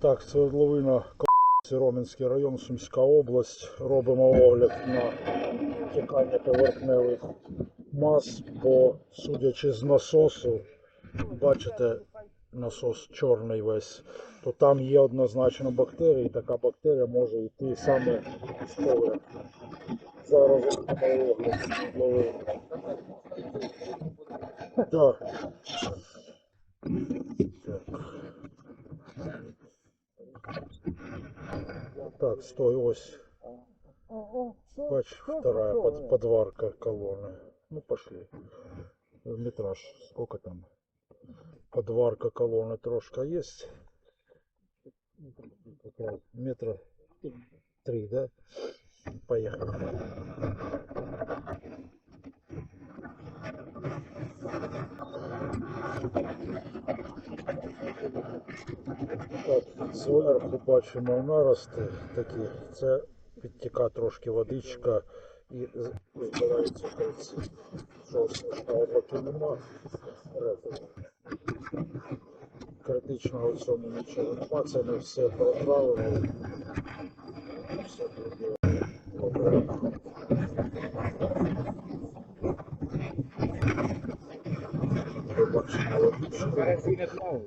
Так, свердловина Ромінський район, Сумська область. Робимо огляд на тікання поверхневих мас, бо судячи з насосу, бачите, насос чорний весь, то там є однозначно бактерії, і така бактерія може йти саме з поверхні. Зараз робимо огляд свердловини. Так. Так, стой, ось. Бач, вторая под, подварка колонны. Ну, пошли. Метраж, сколько там? Подварка колонны трошка есть. Метра три, да? Поехали. Так, зверху бачимо нарости такі. Це підтіка трошки водичка і з- збирається кольці. Жорсткого поки нема. Критичного в цьому нічого нема. Це не все проправило. Все буде добре. Побачимо водичку.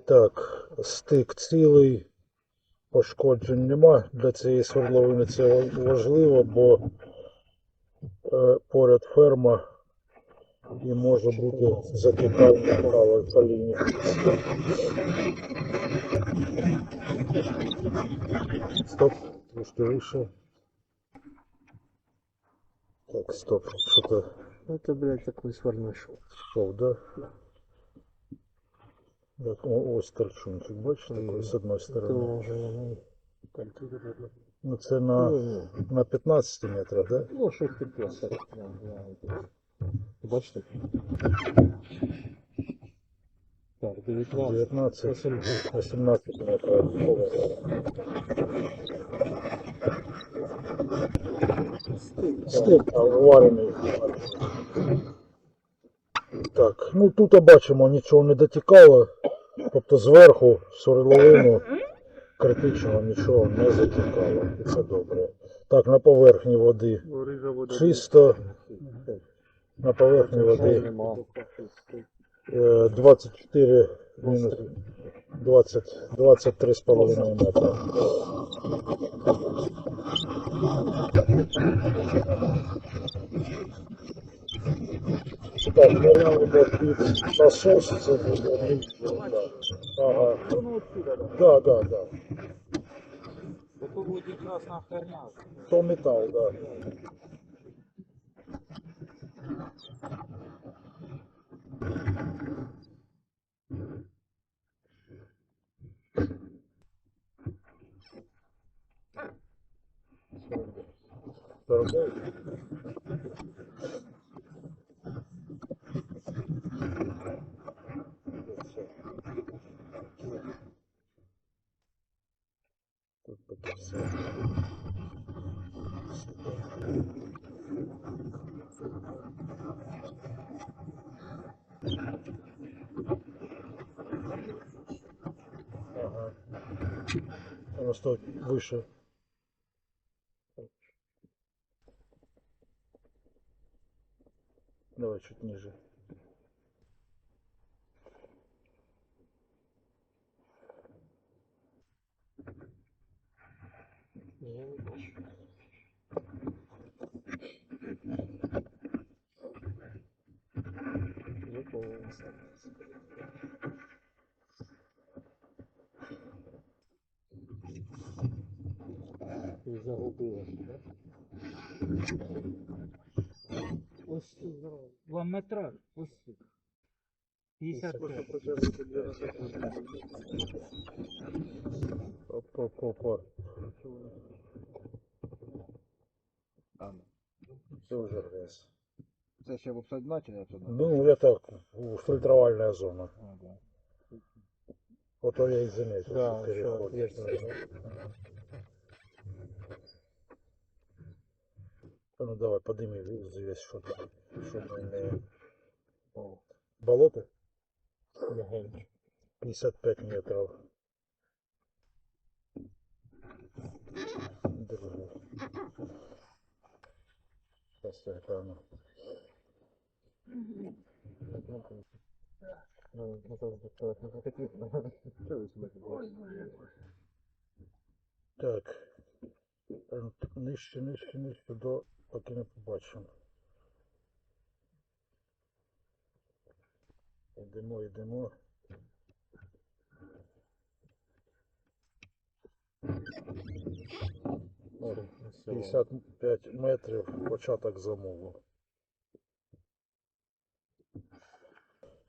Так, стик цілий, пошкоджень нема. Для цієї свердловини це важливо, бо е, поряд ферма і може бути затікання кали по лінії. Стоп, трошки вище. Так, стоп, що-то Это, блядь, такой сварной шов. Шов, да? Так, о- ось торчунчик, бачите, такий з одної сторони. ну, Ну це на, ну, на 15 метрах, да? ну, 6,5. Бачите? Так, 19. 19, 18. 18 метрів. Стик варений. Так, ну тут бачимо, нічого не дотікало. Тобто зверху в свердловину критичного нічого не затікало. І це добре. Так, на поверхні води чисто. На поверхні води е, 24 мінус 20, 23,5 метра. Так, ныряли під насос, це буде. Ага. Да, да, да. Это будет красная херня. То металл, да. Дорогой. Оно стоит выше. Давай чуть ниже. Я не бачу. Не понял. Да? Ось ти здорово. Два метра. Ось тут. 55. Опа-опа. Все уже грязь. Це ще в обсадна чи не обсадна? Ну, это фильтровальная зона. А, да. Вот то я и заметил, Да, что А Ну давай, подними взвесь, чтобы, чтобы не... О, Болото? легенько. 55 метров. Держу. Сейчас я гляну. Ну, ну, то, то, то, то, такі, що ви собі робите? Так. Ем, Нижче, нижче, нижче до поки не побачимо. Йдемо, йдемо. О, 55 метрів початок замову.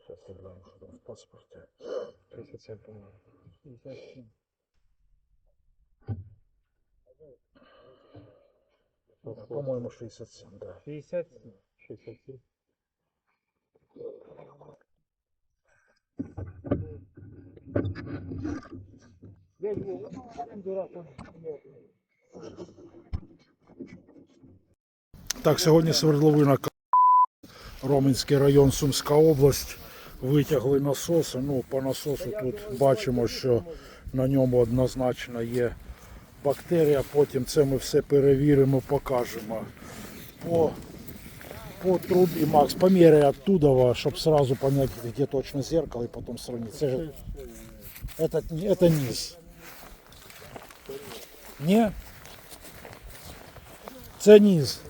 Зараз гляну, що там в паспорті. 37, по-моєму. 57. По-моєму, 67, да. 60. 67. Дядь Вова, ну, дурак, он. Так, сьогодні свердловина Роменський район, Сумська область. Витягли насоси. Ну, по насосу тут бачимо, що на ньому однозначно є бактерія. Потім це ми все перевіримо, покажемо. По, по трубі, Макс, поміряй оттуда, щоб сразу понять, где точно зеркало, і потім сравнить. Це ж, это, это низ. Ні? Це низ.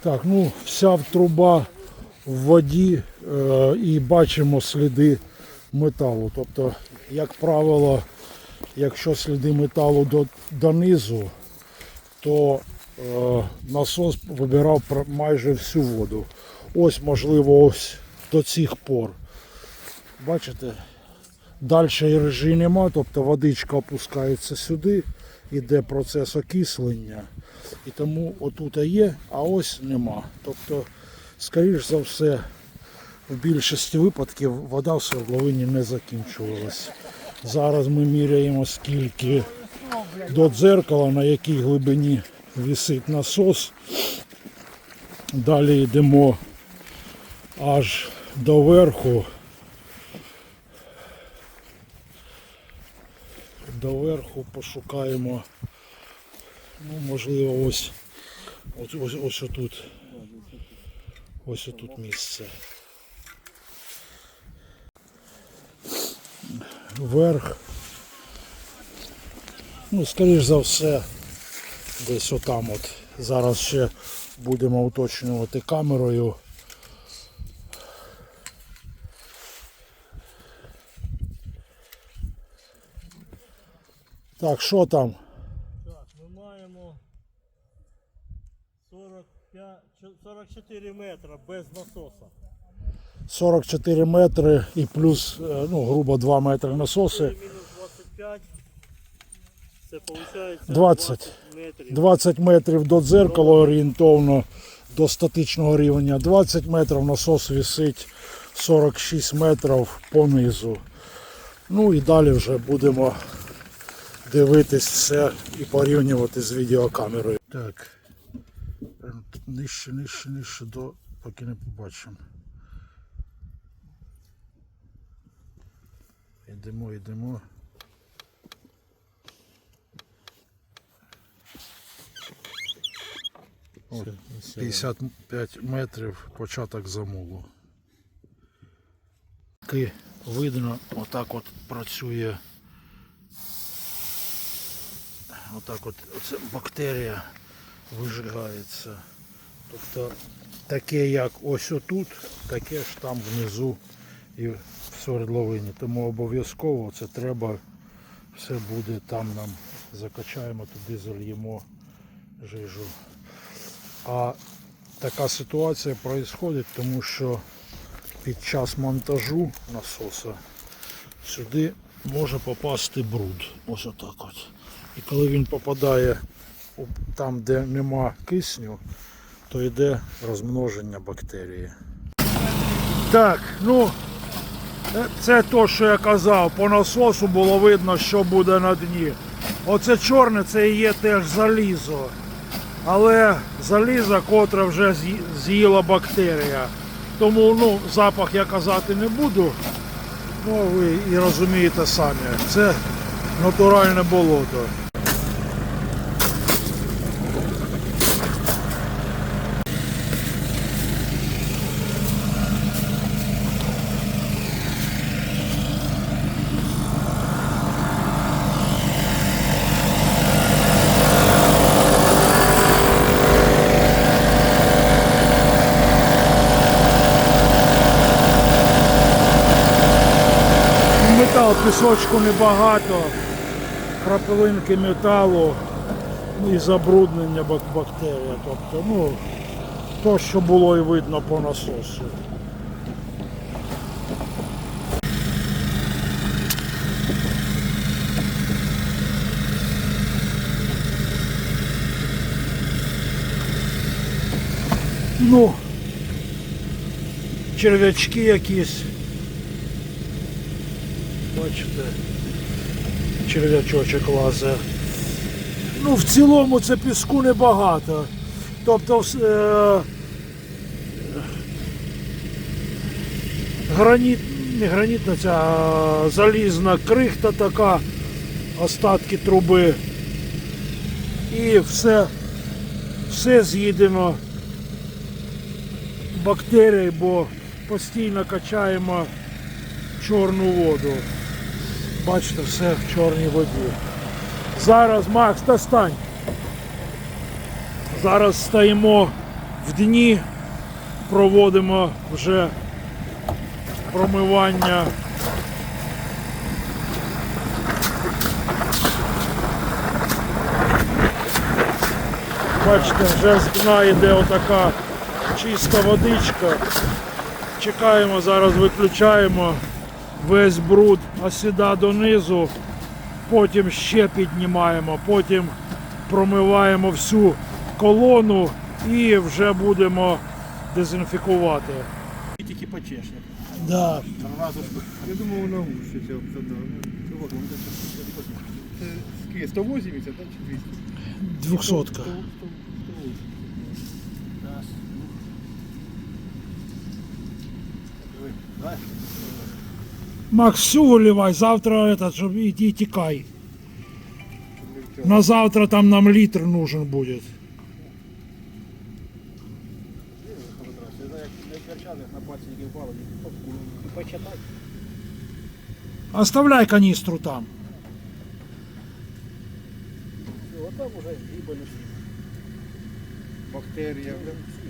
Так, ну вся труба в воді е, і бачимо сліди металу. Тобто, як правило, якщо сліди металу до, донизу, то е, насос вибирав майже всю воду. Ось, можливо, ось до цих пор. Бачите, далі режі нема, тобто водичка опускається сюди, іде процес окислення. І тому отут є, а ось нема. Тобто, скоріш за все, в більшості випадків вода в свердловині не закінчувалась. Зараз ми міряємо скільки до дзеркала, на якій глибині висить насос. Далі йдемо аж до верху. До верху пошукаємо. Ну, можливо, ось, ось, ось, ось отут. Ось отут місце. Вверх. Ну, скоріш за все, десь отам от. Зараз ще будемо уточнювати камерою. Так, що там? Так, ми маємо 45, чо- 44 метра без насоса. 44 метри і плюс, е, ну, грубо 2 метри насоси. 25. Це виходить 20. метрів. 20 метрів до дзеркала орієнтовно до статичного рівня. 20 метрів насос висить 46 метрів понизу. Ну і далі вже будемо дивитись все і порівнювати з відеокамерою. Так. Прям Нижче, нижче, нижче до поки не побачимо. Йдемо, йдемо. От, 55 метрів початок замову. Ки видно, отак от працює. Отак от оце бактерія вижигається. Тобто таке як ось отут, таке ж там внизу і в свердловині. Тому обов'язково це треба, все буде там нам закачаємо, туди зальємо жижу. А така ситуація відбувається, тому що під час монтажу насоса сюди може попасти бруд. Ось отак от. І коли він попадає там, де нема кисню, то йде розмноження бактерії. Так, ну е, це то, що я казав. По насосу було видно, що буде на дні. Оце чорне, це і є теж залізо. Але залізо, котре вже з'їла бактерія. Тому ну, запах я казати не буду. Ну, ви і розумієте самі. Це натуральне болото. Метал пісочку небагато, крапелинки металу і забруднення бак- бактерія. Тобто, ну, то, що було і видно по насосу. Ну, черв'ячки якісь. Бачите, черв'ячочок лазе. Ну, в цілому це піску небагато. Тобто е, граніт, не гранітна ця а залізна крихта така, остатки труби. І все, все з'їдено бактерій, бо постійно качаємо чорну воду. Бачите, все в чорній воді. Зараз, Макс, достань. Зараз стоїмо в дні, проводимо вже промивання. Бачите, вже з дна йде отака чиста водичка. Чекаємо, зараз виключаємо весь бруд осіда донизу, потім ще піднімаємо, потім промиваємо всю колону і вже будемо дезінфікувати. Тільки почешне. Да. Я думав, вона обсадила. Ну, скільки, 180, так, чи 200? Двохсотка. 100, 100, 180. Раз. Диви, знаєш? Макс, всю виливай, завтра этот, щоб іди тікай. На завтра там нам літр нужен буде. Я знаю, як як верчаних на пальці які впали, і почитати. Оставляй каністру там. Все, а там уже гибель усі. Бактерія, блин, всі.